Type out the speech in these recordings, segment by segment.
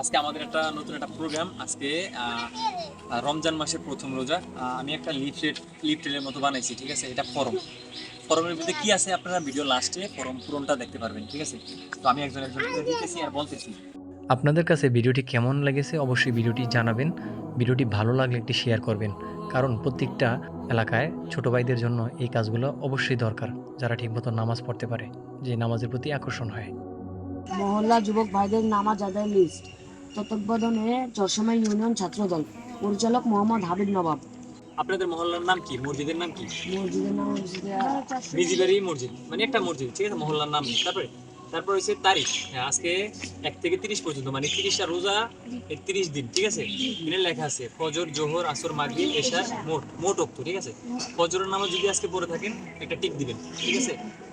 আজকে আমাদের একটা নতুন একটা প্রোগ্রাম আজকে রমজান মাসের প্রথম রোজা। আমি একটা লিফলেট লিফটেলের মতো বানাইছি ঠিক আছে? এটা ফরম। ফরমের ভিতরে কি আছে আপনারা ভিডিও লাস্টে ফরম পূরণটা দেখতে পারবেন ঠিক আছে? তো আমি একজন একজন দিতেছি আর বলতেছি। আপনাদের কাছে ভিডিওটি কেমন লেগেছে অবশ্যই ভিডিওটি জানাবেন। ভিডিওটি ভালো লাগলে একটি শেয়ার করবেন। কারণ প্রত্যেকটা এলাকায় ছোট ভাইদের জন্য এই কাজগুলো অবশ্যই দরকার যারা ঠিকমতো নামাজ পড়তে পারে যে নামাজের প্রতি আকর্ষণ হয়। মহল্লা যুবক ভাইদের নামাজ আদায় লিস্ট তত্ত্বাবধানে চরসময় ইউনিয়ন ছাত্রদল। পরিচালক মোহাম্মদ হাবিব নবাব। আপনাদের মহল্লার নাম কি? মসজিদের নাম কি? মসজিদের নাম হচ্ছে মসজিদ। মানে একটা মসজিদ ঠিক আছে? মহল্লার নাম তারপরে? তারপর হচ্ছে তারিখ। আজকে এক থেকে তিরিশ পর্যন্ত মানে তিরিশটা রোজা তিরিশ দিন, ঠিক আছে? দিনে লেখা আছে, ফজর, জোহর, আসর, মাগরিব এশার মোট মোট অক্ত, ঠিক আছে? ফজরের নামাজ যদি আজকে পড়ে থাকেন, একটা টিক দিবেন, ঠিক আছে?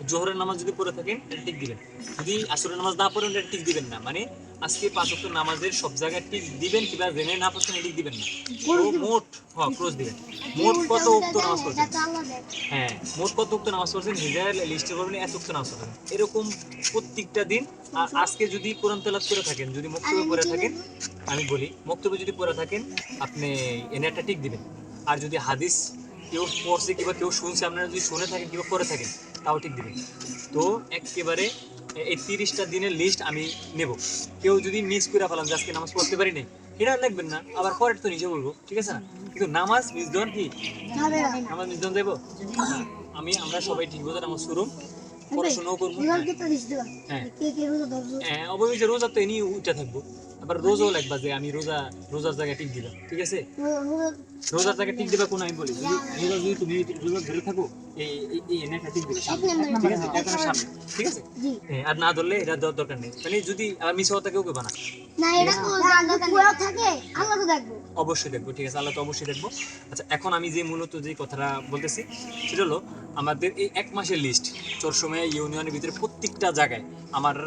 জোহরের নামাজ যদি পড়ে থাকেন, একটা টিক দিবেন। যদি আসরের নামাজ না পড়েন, একটা টিক দিবেন না মানে আজকে পাঁচ অক্ত নামাজের সব জায়গায় টিক দিবেন কিংবা জেনে না পড়ছেন টিক দিবেন না। মোট হ্যাঁ ক্রস দিবেন। মোট কত অক্ত নামাজ পড়ছেন? হ্যাঁ মোট কত উক্ত নামাজ পড়ছেন? হিজার লিস্টে করবেন এত উক্ত নামাজ পড়ছেন। এরকম প্রত্যেকটা দিন, আর আজকে যদি কোরআন তেলাত করে থাকেন যদি মক্তবে পড়ে থাকেন আমি বলি মক্তবে যদি পড়ে থাকেন আপনি এনে একটা টিক দিবেন। আর যদি হাদিস কেউ পড়ছে কিংবা কেউ শুনছে আপনারা যদি শুনে থাকেন কিংবা করে থাকেন তাও ঠিক দিবেন। তো একেবারে এই তিরিশটা দিনের লিস্ট আমি নেব। কেউ যদি মিস করে ফেলাম আজকে নামাজ পড়তে পারি নাই এটা আর লিখবেন না। আবার পরে তো নিজে বলব ঠিক আছে না? কিন্তু নামাজ মিস দেওয়ার কি? নামাজ মিস দেওয়ান দেবো? আমি আমরা সবাই ঠিক মতো নামাজ শুরু। পড়াশোনাও করব। হ্যাঁ। হ্যাঁ অবশ্যই রোজা তো এনি উঠে থাকব। আবার রোজাও লাগবা যে আমি রোজা রোজার জায়গায় টিক দিলাম ঠিক আছে? রোজার জায়গায় টিক দিবা কোন আমি বলি রোজা যদি তুমি রোজা ধরে থাকো এই এই- টিক দিবে ঠিক আছে? সামনে ঠিক আছে? হ্যাঁ, আর না ধরলে এটা দরকার নেই। মানে যদি আর মিস হওয়া কেউ কেউ না। না এটা থাকে আল্লাহ তো দেখব। অবশ্যই দেখব ঠিক আছে? আল্লাহ তো অবশ্যই দেখব। আচ্ছা এখন আমি যে মূলত যে কথাটা বলতেছি সেটা হলো আমাদের এই এক মাসের লিস্ট চরসময় ইউনিয়নের ভিতরে প্রত্যেকটা জায়গায় আমার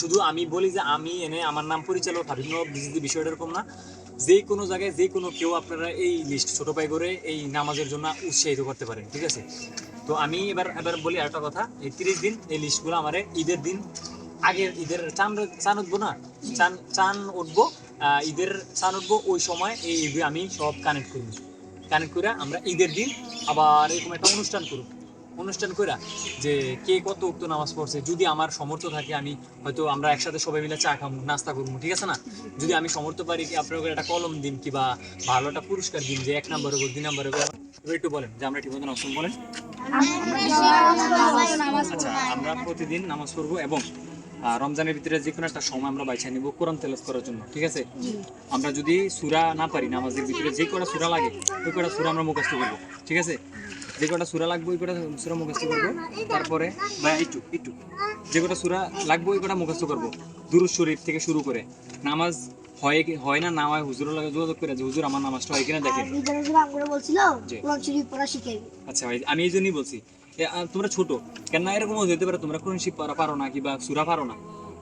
শুধু আমি বলি যে আমি এনে আমার নাম পরিচালক বিজিতি বিষয়টা এরকম না। যে কোনো জায়গায় যে কোনো কেউ আপনারা এই লিস্ট ছোট পাই করে এই নামাজের জন্য উৎসাহিত করতে পারেন, ঠিক আছে? তো আমি এবার এবার বলি আরেকটা কথা, এই তিরিশ দিন এই লিস্টগুলো আমার ঈদের দিন আগের ঈদের চান চান উঠবো না, চান চান উঠবো ঈদের চান উঠবো, ওই সময় এই আমি সব কানেক্ট করব কানেক্ট করে আমরা ঈদের দিন আবার এরকম একটা অনুষ্ঠান করব। অনুষ্ঠান করে যে কে কত উক্ত নামাজ পড়ছে যদি আমার সমর্থ থাকে আমি হয়তো আমরা একসাথে সবাই মিলে চা খাব নাস্তা করব ঠিক আছে না? যদি আমি সমর্থ পারি কি আপনার একটা কলম দিন কিবা ভালো একটা পুরস্কার দিন যে এক নম্বর হবে দুই নম্বর এবার একটু বলেন। যে আমরা ঠিক মতো নামাজ বলেন আচ্ছা আমরা প্রতিদিন নামাজ পড়ব এবং রমজানের ভিতরে যে কোনো একটা সময় আমরা বাইছা নিব কোরআন তেলাস করার জন্য ঠিক আছে? আমরা যদি সুরা না পারি নামাজের ভিতরে যে কটা সুরা লাগে ওই কটা সুরা আমরা মুখস্থ করব ঠিক আছে? যে কটা সুরা লাগবে ওই কটা সুরা মুখস্থ করব। তারপরে বা একটু একটু যে কটা সুরা লাগবে ওই কটা মুখস্থ করব। দুরুদ শরীফ থেকে শুরু করে নামাজ হয় কি হয় না না হয় হুজুরের লাগে যোগাযোগ করে যে হুজুর আমার নামাজটা হয় কিনা দেখেন। আচ্ছা ভাই আমি এই জন্যই বলছি তোমরা ছোট কেন এরকম হতে পারে তোমরা কোরআন শিখ পারো না কিংবা সুরা পারো না।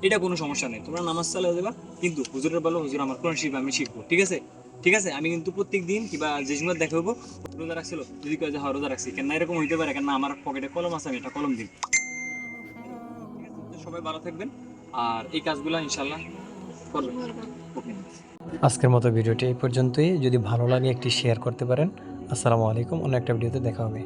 এটা কোনো সমস্যা নেই। তোমরা নামাজ চালিয়ে দেবা, কিন্তু হুজুরের বলো, হুজুর, আমার কোরআন শিখ আমি শিখব। ঠিক আছে? ঠিক আছে? আমি কিন্তু প্রত্যেক দিন কিংবা যে সময় দেখা হব রোজা রাখছিল, যদি কয়ে যে হ্যাঁ রোজা রাখছি। কেন এরকম হইতে পারে কেন আমার পকেটে কলম আছে, আমি একটা কলম? তো সবাই ভালো থাকবেন, আর এই কাজগুলো ইনশাল্লাহ করবেন। আজকের মতো ভিডিওটি এই পর্যন্তই। যদি ভালো লাগে, একটি শেয়ার করতে পারেন। আসসালামু আলাইকুম। অন্য একটা ভিডিওতে দেখা হবে।